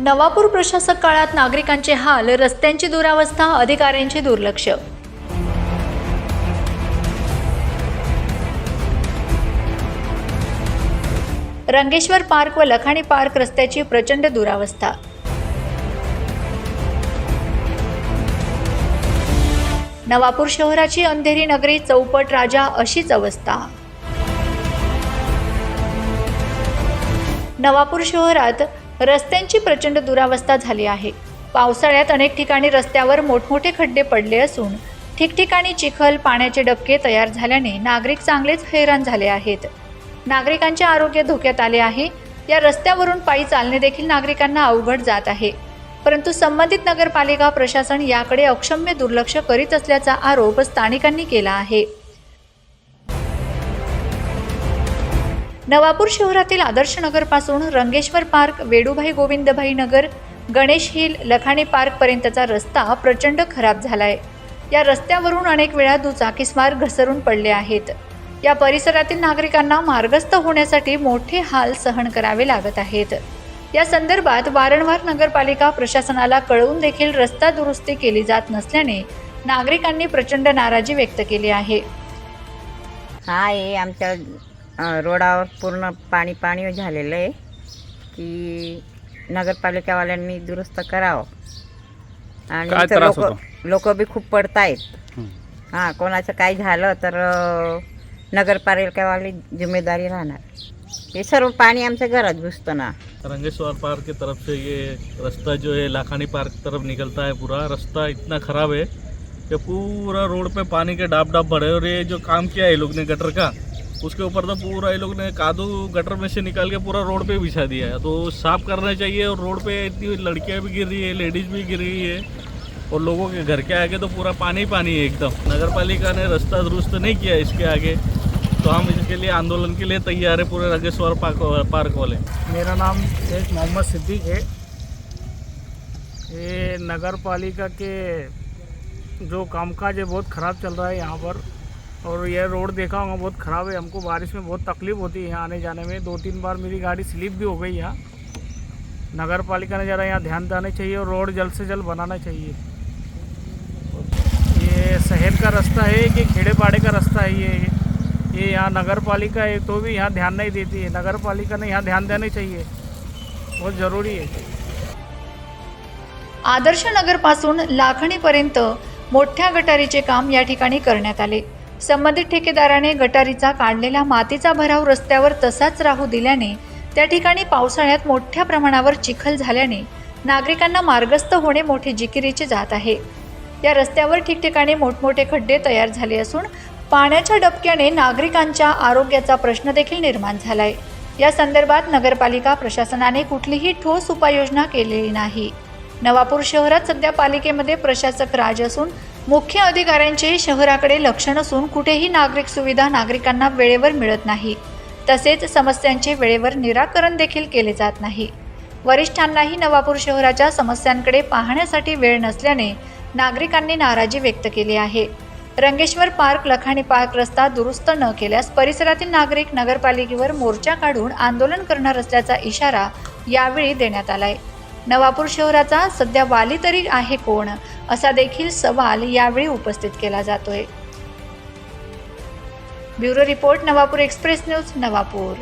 नवापूर प्रशासक काळात नागरिकांचे हाल रस्त्यांची दुरावस्था अधिकाऱ्यांचे दुर्लक्ष. रंगेश्वर पार्क व लखाणी पार्क रस्त्याची प्रचंड दुरावस्था. नवापूर शहराची अंधेरी नगरी चौपट राजा अशीच अवस्था. नवापूर शहरात रस्त्यांची प्रचंड दुरावस्था झाली आहे. पावसाळ्यात अनेक ठिकाणी रस्त्यावर मोठमोठे खड्डे पडले असून ठिकठिकाणी चिखल पाण्याचे डबके तयार झाल्याने नागरिक चांगलेच हैराण झाले आहेत. नागरिकांचे आरोग्य धोक्यात आले आहे. या रस्त्यावरून पायी चालणे देखील नागरिकांना अवघड जात आहे. परंतु संबंधित नगरपालिका प्रशासन याकडे अक्षम्य दुर्लक्ष करीत असल्याचा आरोप स्थानिकांनी केला आहे. नवापूर शहरातील Adarsh नगरपासून Rangeshwar park Vedubhai Govindbhai Nagar Ganesh hill Lakhani park पर्यंतचा रस्ता प्रचंड खराब झालाय. या रस्त्यावरून अनेक वेळा दुचाकीस्मार घसरून पडले आहेत. या परिसरातील नागरिकांना मार्गस्थ होण्यासाठी मोठे हाल सहन करावे लागत आहेत. या संदर्भात वारंवार नगरपालिका प्रशासनाला कळवून देखील रस्ता दुरुस्ती केली जात नसल्याने नागरिकांनी प्रचंड नाराजी व्यक्त केली आहे. हा आहे आमच्या रोडावर पूर्ण पाणी पाणी झालेलं आहे की नगरपालिकावाल्यांनी दुरुस्त करावं. आणि काय लोक? लोक बी खूप पडतायत. हां कोणाचं काही झालं तर नगरपालिकावाली जिम्मेदारी राहणार. हे सर्व पाणी आमच्या घरात घुसतं ना. रंगेश्वर पार्क की तरफ से ये रास्ता जो है लाखानी पार्क की तरफ निकलता है पूरा। रास्ता इतना ख़राब है कि पूरा रोड पे पानी के डाब डाब भरे और ये जो काम किया है लोग ने गटर का उसके ऊपर तो पूरा ये लोग ने कादू गटर में से निकाल के पूरा रोड पे बिछा दिया है। तो साफ़ करना चाहिए और रोड पे इतनी लड़कियाँ भी गिर रही है, लेडीज़ भी गिर रही है और लोगों के घर के आगे तो पूरा पानी पानी है एकदम। नगर पालिका ने रास्ता दुरुस्त नहीं किया इसके आगे तो हम इसके लिए आंदोलन के लिए तैयार है पूरे रंगेश्वर पार्क पार्क वाले। मेरा नाम शेख मोहम्मद सिद्दीक है। ये नगर पालिका के जो कामकाज है बहुत ख़राब चल रहा है यहाँ पर। और यह रोड देखा होगा बहुत ख़राब है। हमको बारिश में बहुत तकलीफ़ होती है यहाँ आने जाने में। दो तीन बार मेरी गाड़ी स्लिप भी हो गई यहाँ। नगर पालिका ने ज़रा यहाँ ध्यान देना चाहिए और रोड जल्द से जल्द बनाना चाहिए। ये शहर का रास्ता है कि खेड़े पाड़े का रास्ता है ये। ये यहाँ नगर पालिका है तो भी यहाँ ध्यान नहीं देती है। नगर पालिका ने यहाँ ध्यान देना चाहिए। बहुत ज़रूरी है। आदर्श नगरपासून लाखणीपर्यंत मोठ्या गटारीचे काम या ठिकाणी करण्यात आले. संबंधित ठेकेदाराने गटारीचा काढलेला मातीचा भराव रस्त्यावर तसाच राहू दिल्याने त्या ठिकाणी पावसाळ्यात मोठ्या प्रमाणावर चिखल झाल्याने नागरिकांना मार्गस्थ होणे मोठे जिकिरीचे जात आहे. या रस्त्यावर ठिकठिकाणी मोठमोठे खड्डे तयार झाले असून पाण्याच्या डबक्याने नागरिकांच्या आरोग्याचा प्रश्न देखील निर्माण झालाय. या संदर्भात नगरपालिका प्रशासनाने कुठलीही ठोस उपाययोजना केलेली नाही. नवापूर शहरात सध्या पालिकेमध्ये प्रशासक राज असून मुख्य अधिकाऱ्यांचे शहराकडे लक्ष नसून कुठेही नागरिक सुविधा नागरिकांना वेळेवर मिळत नाही. तसेच समस्यांचे वेळेवर निराकरण देखील केले जात नाही. वरिष्ठांनाही नवापूर शहराच्या समस्यांकडे पाहण्यासाठी वेळ नसल्याने नागरिकांनी नाराजी व्यक्त केली आहे. रंगेश्वर पार्क लखाणी पार्क रस्ता दुरुस्त न केल्यास परिसरातील नागरिक नगरपालिकेवर मोर्चा काढून आंदोलन करणार असल्याचा इशारा यावेळी देण्यात आलाय. नवापूर शहराचा सध्या वाली तरी आहे कोण? असा देखील सवाल यावेळी उपस्थित केला जातोय. Bureau report Navapur express news Navapur.